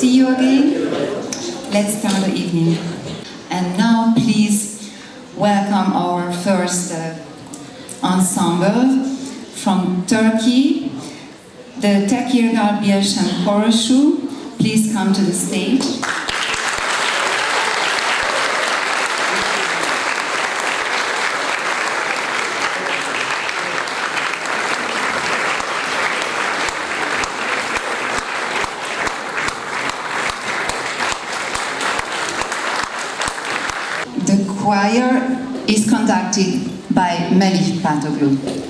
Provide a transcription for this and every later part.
see you again. Let's start the evening. And now please welcome our first uh, ensemble from Turkey, the Tekirgal Birşan Korosu. Please come to the stage. Choir is conducted by Melih Pantoglu.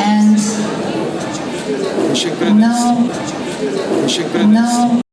And Teşekkür ederiz. now, Teşekkür ederiz. now